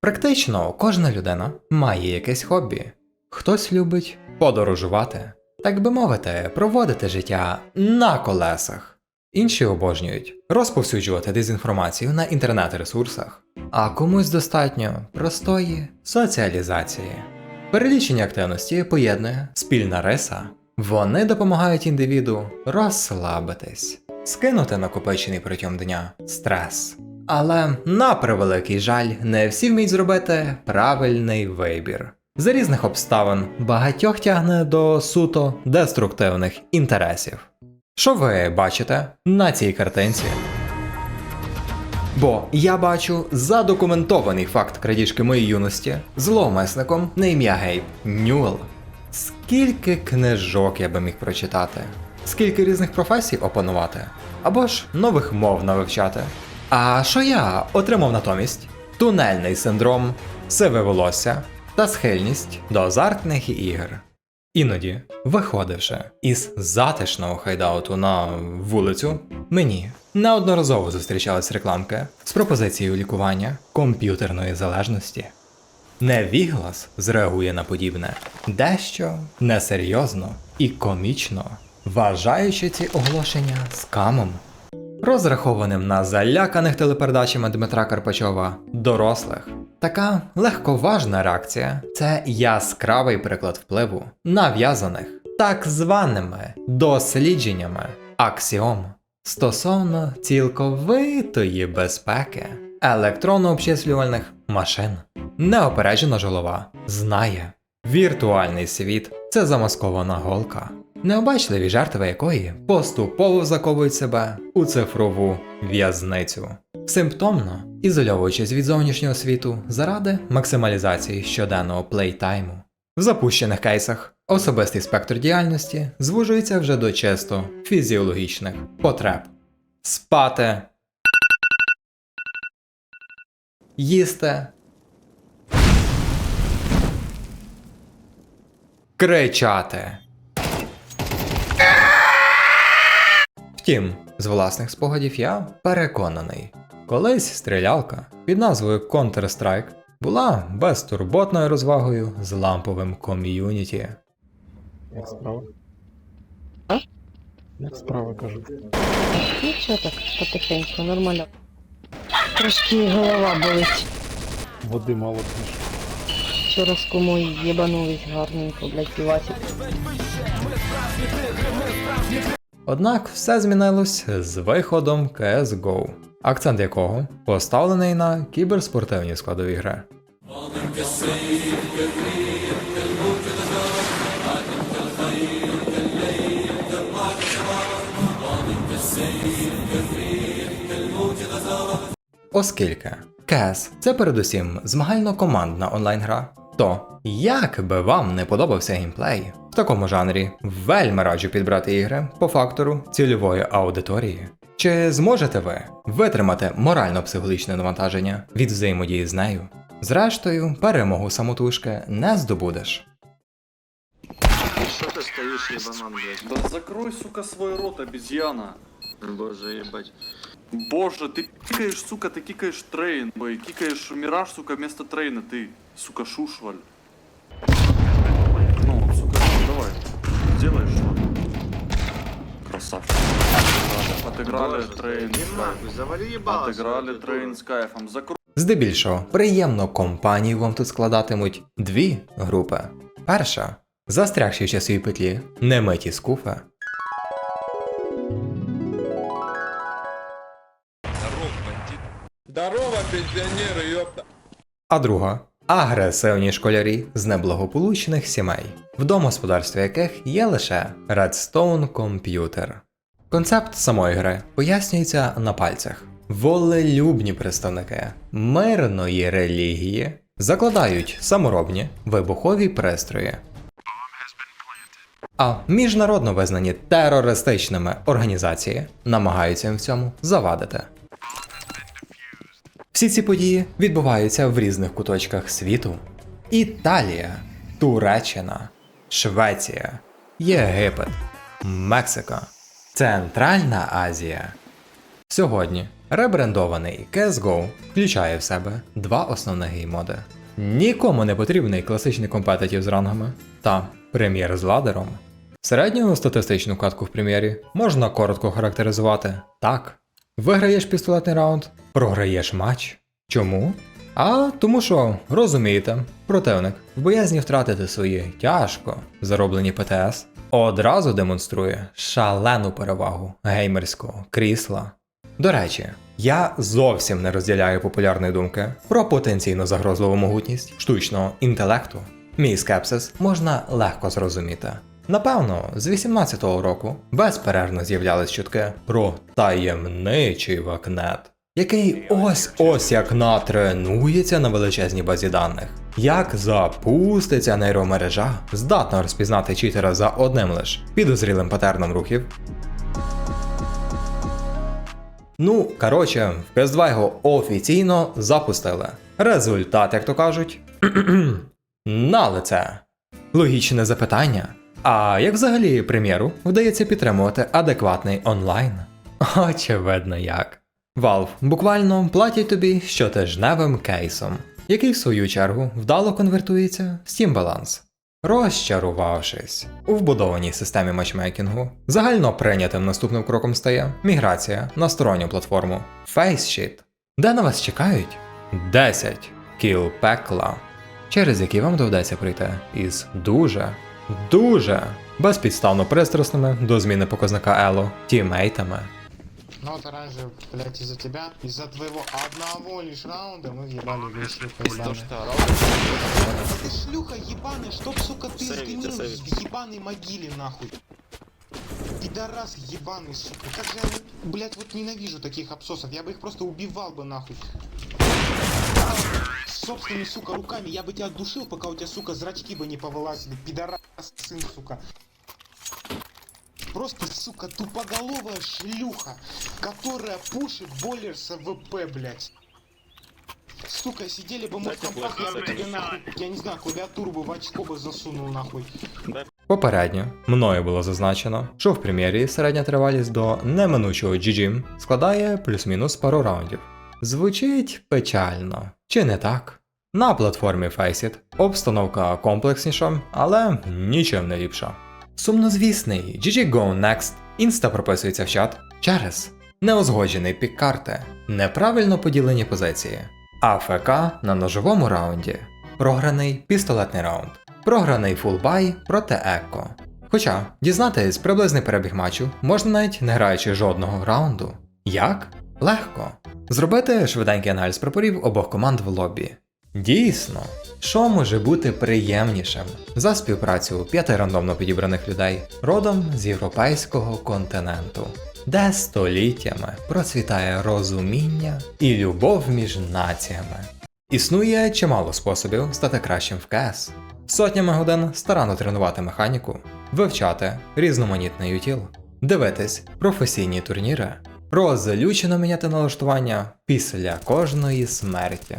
Практично кожна людина має якесь хобі. Хтось любить подорожувати, так би мовити, проводити життя на колесах. Інші обожнюють розповсюджувати дезінформацію на інтернет-ресурсах, а комусь достатньо простої соціалізації. Перелічення активності поєднує спільна риса. Вони допомагають індивіду розслабитись, скинути накопичений протягом дня стрес. Але на превеликий жаль, не всі вміють зробити правильний вибір. За різних обставин багатьох тягне до суто деструктивних інтересів. Що ви бачите на цій картинці? Бо я бачу задокументований факт крадіжки моєї юності зловмисником на ім'я Гейб Ньюел. Скільки книжок я би міг прочитати, скільки різних професій опанувати, або ж нових мов навивчати. А що я отримав натомість? Тунельний синдром, сиве волосся та схильність до азартних ігр. Іноді, виходивши із затишного хайдауту на вулицю, мені неодноразово зустрічались рекламки з пропозицією лікування комп'ютерної залежності. Невіглас зреагує на подібне дещо несерйозно і комічно, вважаючи ці оголошення скамом, розрахованим на заляканих телепередачами Дмитра Карпачова дорослих. Така легковажна реакція це яскравий приклад впливу, нав'язаних так званими дослідженнями аксіом стосовно цілковитої безпеки електронно-обчислювальних машин. Неопереджена жолова знає, віртуальний світ це замаскована голка, необачливі жертви якої поступово заковують себе у цифрову в'язницю, симптомно ізольовуючись від зовнішнього світу заради максималізації щоденного плейтайму. В запущених кейсах особистий спектр діяльності звужується вже до чисто фізіологічних потреб. Спати, їсти, кричати. Втім, з власних спогадів я переконаний, колись стрілялка під назвою Counter-Strike була безтурботною розвагою з ламповим ком'юніті. Як справа? А? Як справа кажу. Нічого так, потихеньку, нормально. Трошки голова болить. Води мало п'єш. Вчора з кумою єбанулись гарненько, блядь, півасик. Однак все змінилось з виходом CSGO, акцент якого поставлений на кіберспортивні складові гри. Оскільки CAS – це передусім змагально-командна онлайн-гра, то як би вам не подобався геймплей, такому жанрі вельми раджу підбрати ігри по фактору цільової аудиторії. Чи зможете ви витримати морально-психологічне навантаження від взаємодії з нею? Зрештою, перемогу самотужки не здобудеш. Что ты стоишь, ебанан, блядь? Да закрой, сука, свой рот, обезьяна. Боже, ебать. Боже, ты кикаешь, сука, ты кикаешь трейн, бой, кикаешь мираж, сука, вместо трейна, ты, сука, шушваль. Красавчик. Отыграли Боже, трейн, иди нахуй, завали ебало. отыграли своё, ты трейн дура. с кайфом, закрой. Здебільшого, приємно компанію вам тут складатимуть дві групи. Перша застрягші в часовій петлі немиті скуфи. Здорово, пенсионеры, ёпта. А друга агресивні школярі з неблагополучних сімей, в домогосподарстві яких є лише Redstone Computer. Концепт самої гри пояснюється на пальцях. Волелюбні представники мирної релігії закладають саморобні вибухові пристрої. А міжнародно визнані терористичними організації намагаються їм в цьому завадити. Всі ці події відбуваються в різних куточках світу: Італія, Туреччина, Швеція, Єгипет, Мексика, Центральна Азія. Сьогодні Ребрендований CSGO включає в себе два основних геймоди. Нікому не потрібний класичний компетитів з рангами та прем'єр з ладером. Середню статистичну катку в прем'єрі можна коротко характеризувати так. Виграєш пістолетний раунд, програєш матч. Чому? А тому що, розумієте, противник в боязні втратити свої тяжко зароблені ПТС одразу демонструє шалену перевагу геймерського крісла. До речі, я зовсім не розділяю популярної думки про потенційно загрозливу могутність штучного інтелекту. Мій скепсис можна легко зрозуміти. Напевно, з 18-го року безперервно з'являлись чутки про таємничий вакнет, який ось ось як натренується на величезній базі даних. Як запуститься нейромережа, здатна розпізнати читера за одним лиш підозрілим патерном рухів, Ну, коротше, в PS2 його офіційно запустили. Результат, як то кажуть, на лице. Логічне запитання. А як взагалі прем'єру вдається підтримувати адекватний онлайн? Очевидно як. Valve буквально платять тобі щотижневим кейсом, який в свою чергу вдало конвертується в Steam баланс. Розчарувавшись у вбудованій системі матчмейкінгу, загально прийнятим наступним кроком стає міграція на сторонню платформу FaceSheet, де на вас чекають 10 кіл пекла, через які вам доведеться прийти із дуже, дуже безпідставно пристрасними до зміни показника Ело тімейтами. Ну вот раньше, блядь, из-за тебя, из-за твоего одного лишь раунда мы въебали весь шлюха ебаный. Ты шлюха ебаный, чтоб, сука, ты сгнил в ебаной могиле, нахуй. Пидорас ебаный, сука. Как же я, блядь, вот ненавижу таких абсосов. Я бы их просто убивал бы, нахуй. Собственными, сука, руками я бы тебя душил, пока у тебя, сука, зрачки бы не повылазили. Пидорас, сын, сука. Просто, сука, тупоголовая шлюха, которая пушит бойлер с АВП, блядь. Сука, сидели бы мы в компах, я бы тебе нахуй, я не знаю, клавиатуру бы в очко бы засунул нахуй. Попередньо мною було зазначено, що в прем'єрі середня тривалість до неминучого GG складає плюс-мінус пару раундів. Звучить печально, чи не так? На платформі Faceit обстановка комплексніша, але нічим не ліпша. Сумнозвісний GG Go Next інста прописується в чат через неузгоджений пік карти, неправильно поділені позиції, АФК на ножовому раунді, програний пістолетний раунд, програний фулбай проти Екко. Хоча дізнатись приблизний перебіг матчу можна навіть не граючи жодного раунду. Як? Легко. Зробити швиденький аналіз прапорів обох команд в лобі. Дійсно, що може бути приємнішим за співпрацю п'яти рандомно підібраних людей родом з європейського континенту, де століттями процвітає розуміння і любов між націями. Існує чимало способів стати кращим в КС. Сотнями годин старанно тренувати механіку, вивчати різноманітний утіл, дивитись професійні турніри, розлючено міняти налаштування після кожної смерті.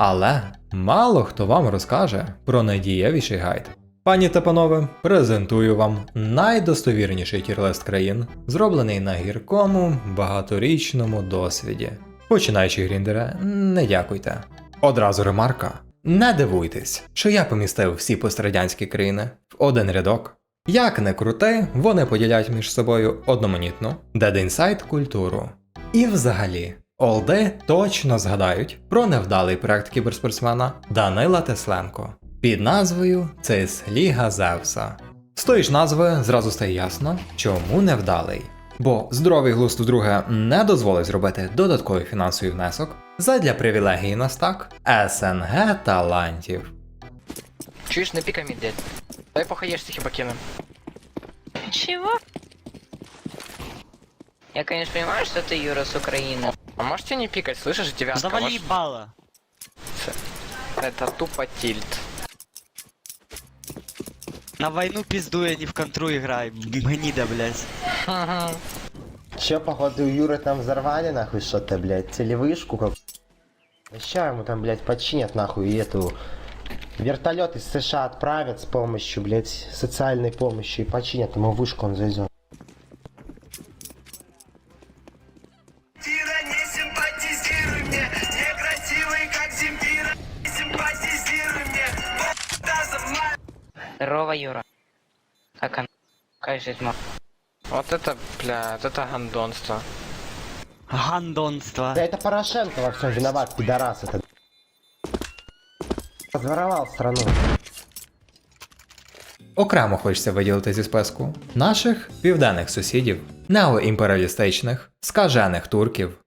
Але мало хто вам розкаже про найдієвіший гайд. Пані та панове, презентую вам найдостовірніший тірлист країн, зроблений на гіркому багаторічному досвіді. Починаючи гріндера, не дякуйте. Одразу ремарка. Не дивуйтесь, що я помістив всі пострадянські країни в один рядок. Як не крути, вони поділяють між собою одноманітну Inside культуру. І взагалі, Олди точно згадають про невдалий проект кіберспортсмена Данила Тесленко під назвою Цис Ліга Зевса. З тої ж назви зразу стає ясно, чому невдалий. Бо здоровий глузд вдруге не дозволить зробити додатковий фінансовий внесок задля привілегії на стак СНГ талантів. Чуешь, на пиками, блядь. Давай походишь с покину. Чего? Я, конечно, понимаю, что ты Юра с Украины. А можете не пикать, слышишь, девятка? Завали может- ебало. Это тупо тильт. На войну пизду я не в контру играю. Гнида, блядь. Ага. Че, походу, у Юры там взорвали, нахуй, что-то, блядь, телевышку как... Ща ему там, блядь, починят, нахуй, и эту... Вертолет из США отправят с помощью, блядь, социальной помощи и починят ему вышку, он зайдет. она? Как жить мо- Вот это, бля, вот это гандонство. Гандонство. Да это Порошенко во всем виноват, пидорас этот. Разворовал страну. Окремо хочеться виділити зі списку наших південних сусідів, неоімперіалістичних, скажених турків,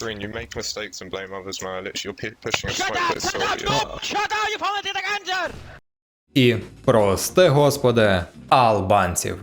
Green, you make mistakes and blame others, man. Literally, you're pu- pushing a you that's already і, прости господи, албанців.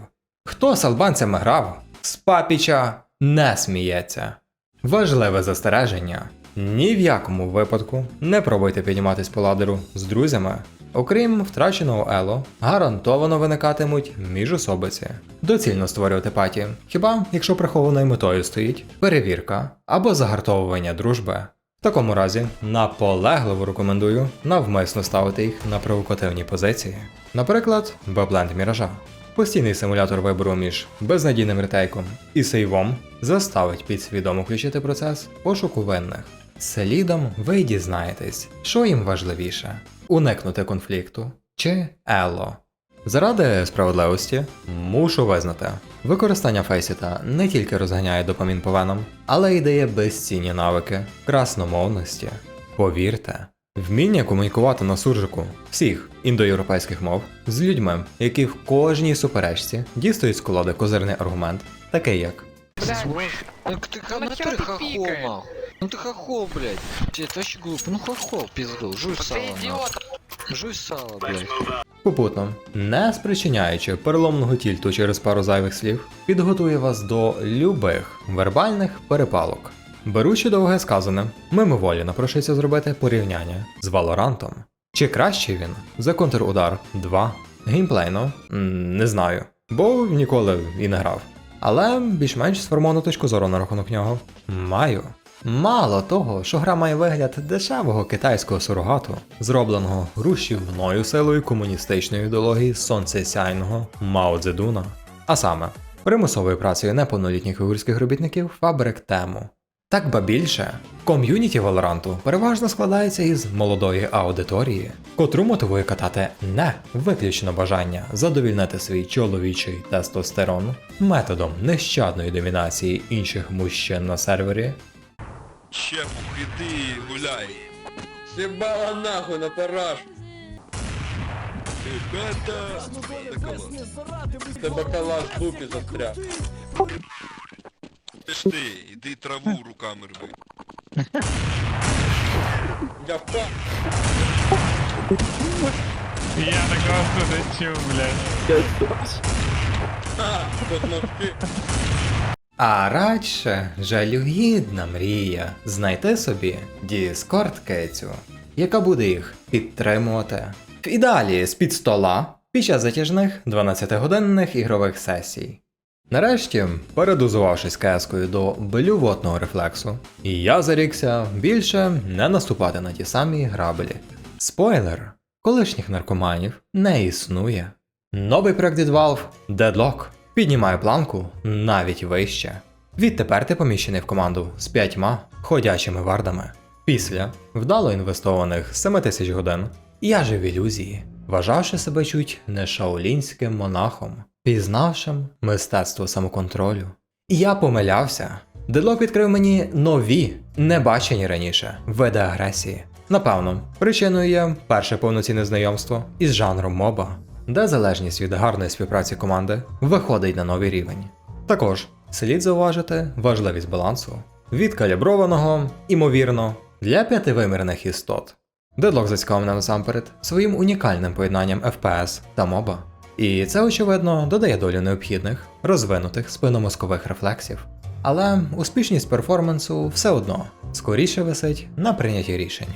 Хто з албанцями грав, з папіча не сміється. Важливе застереження. Ні в якому випадку не пробуйте підніматись по ладеру з друзями. Окрім втраченого ело, гарантовано виникатимуть міжособиці. Доцільно створювати паті, хіба якщо прихованою метою стоїть перевірка або загартовування дружби. В такому разі наполегливо рекомендую навмисно ставити їх на провокативні позиції. Наприклад, Бабленд Міража. Постійний симулятор вибору між безнадійним ретейком і сейвом заставить підсвідомо включити процес пошуку винних. Слідом ви дізнаєтесь, що їм важливіше уникнути конфлікту чи ело. Заради справедливості мушу визнати, використання фейсіта не тільки розганяє допамін по венам, але й дає безцінні навики красномовності. Повірте, вміння комунікувати на суржику всіх індоєвропейських мов з людьми, які в кожній суперечці дістають з колоди козирний аргумент, такий як ты нахера ты пикаешь? Ну ты хохол, блядь. Это вообще глупо. Ну хохол, пизду. Жуй Ты идиот. Жуй сало, блядь. Попутно, не спричиняючи переломного тільту через пару зайвих слів, підготує вас до любих вербальних перепалок. Беручи довге сказане, мимоволі напрошується зробити порівняння з Валорантом. Чи кращий він за контрудар 2? Геймплейно? М, Не знаю, бо ніколи і не грав. Але більш-менш сформовану точку зору на рахунок нього маю. Мало того, що гра має вигляд дешевого китайського сурогату, зробленого рушівною силою комуністичної ідеології сонцесяйного Мао Цзедуна, а саме примусовою працею неповнолітніх уйгурських робітників фабрик тему. Так ба більше, ком'юніті Валоранту переважно складається із молодої аудиторії, котру мотивує катати не виключно бажання задовільнити свій чоловічий тестостерон методом нещадної домінації інших мужчин на сервері, Чепу, иди гуляй. Съебала нахуй на параш. Ребята! Ты бакалаш в дупе застряг. Ти іди траву руками рви. Я па... Я такого не чув, блядь. А, тут мовки. А радше жалюгідна мрія знайти собі Discord кецю, яка буде їх підтримувати. В ідеалі з-під стола під час затяжних 12-годинних ігрових сесій. Нарешті, передозувавшись кескою до блювотного рефлексу, я зарікся більше не наступати на ті самі граблі. Спойлер: колишніх наркоманів не існує. Новий проект від Valve Deadlock піднімає планку навіть вище. Відтепер ти поміщений в команду з п'ятьма ходячими вардами. Після вдало інвестованих 7 тисяч годин я жив в ілюзії, вважавши себе чуть не шаолінським монахом, пізнавшим мистецтво самоконтролю. І я помилявся. Дедлок відкрив мені нові, небачені раніше види агресії. Напевно, причиною є перше повноцінне знайомство із жанром моба, де залежність від гарної співпраці команди виходить на новий рівень. Також слід зауважити важливість балансу, відкаліброваного, імовірно, для п'ятивимірних істот. Дедлок зацікавлений насамперед своїм унікальним поєднанням FPS та моба. І це, очевидно, додає долю необхідних, розвинутих спиномозкових рефлексів. Але успішність перформансу все одно скоріше висить на прийнятті рішень.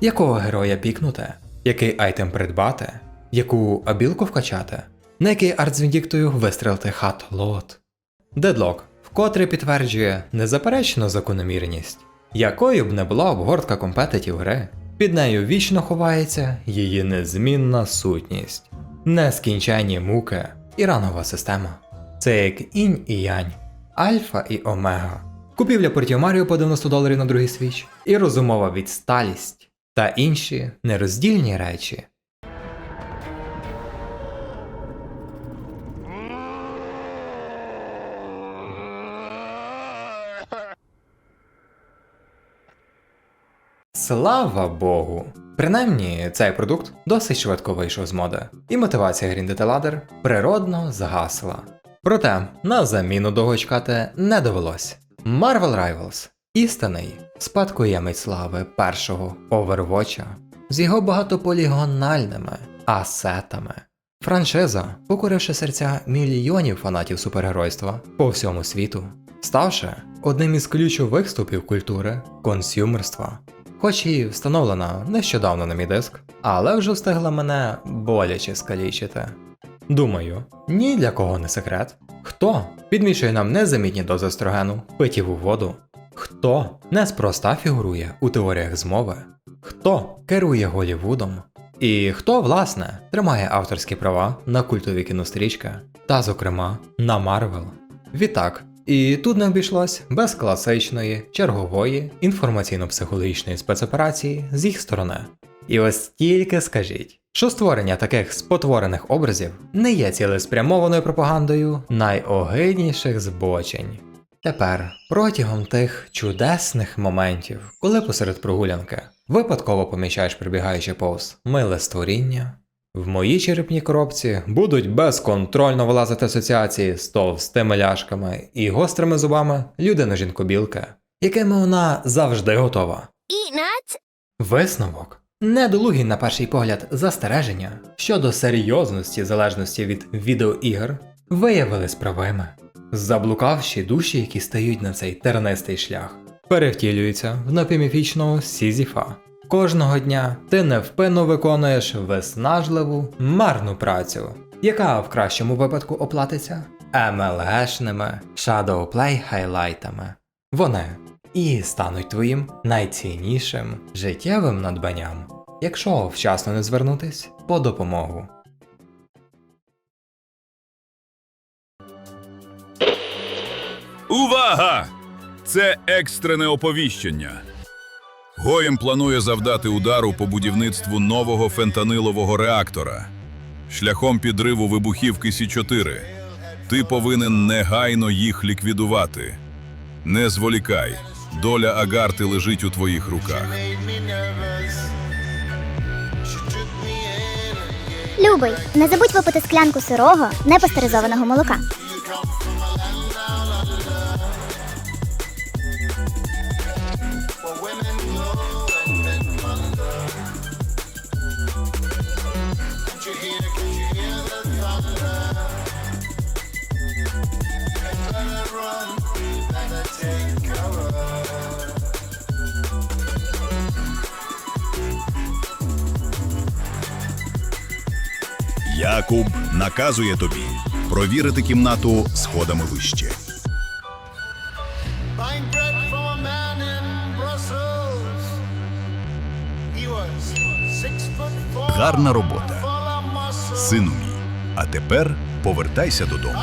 Якого героя пікнути, який айтем придбати, яку абілку вкачати, на який арт вистрелити хат лот. Дедлок вкотре підтверджує незаперечну закономірність, якою б не була обгортка компетитів гри, під нею вічно ховається її незмінна сутність, нескінченні муки і ранова система. Це як інь і янь, альфа і омега, купівля портів Маріо по 90 доларів на другий свіч, і розумова відсталість та інші нероздільні речі. Слава Богу! Принаймні, цей продукт досить швидко вийшов з моди, і мотивація гріндити ладер природно згасла. Проте на заміну довго чекати не довелось. Marvel Rivals істинний спадкоємець слави першого Overwatch з його багатополігональними асетами. Франшиза, покоривши серця мільйонів фанатів супергеройства по всьому світу, ставши одним із ключових ступів культури консюмерства. Хоч і встановлена нещодавно на мій диск, але вже встигла мене боляче скалічити. Думаю, ні для кого не секрет. Хто підмішує нам незамітні дози естрогену, питіву воду? Хто неспроста фігурує у теоріях змови? Хто керує Голівудом? І хто, власне, тримає авторські права на культові кінострічки, та, зокрема, на Марвел? Відтак, і тут не обійшлось без класичної, чергової інформаційно-психологічної спецоперації з їх сторони. І ось тільки скажіть, що створення таких спотворених образів не є цілеспрямованою пропагандою найогидніших збочень. Тепер, протягом тих чудесних моментів, коли посеред прогулянки випадково помічаєш прибігаючи повз миле створіння, в моїй черепній коробці будуть безконтрольно вилазити асоціації з товстими ляшками і гострими зубами людини-жінкобілки, якими вона завжди готова. Висновок. Недолугі на перший погляд застереження щодо серйозності залежності від відеоігр виявились правими. Заблукавші душі, які стають на цей тернистий шлях, перевтілюються в напівміфічного Сізіфа. Кожного дня ти невпинно виконуєш виснажливу, марну працю, яка в кращому випадку оплатиться MLG-шними Shadowplay хайлайтами. Вони і стануть твоїм найціннішим життєвим надбанням, якщо вчасно не звернутись по допомогу. Увага! Це екстрене оповіщення. Гоєм планує завдати удару по будівництву нового фентанилового реактора шляхом підриву вибухівки Сі-4. Ти повинен негайно їх ліквідувати. Не зволікай. Доля Агарти лежить у твоїх руках. Любий, не забудь випити склянку сирого, непастеризованого молока. Якуб наказує тобі провірити кімнату сходами вище. Гарна робота. Сину мій. А тепер повертайся додому.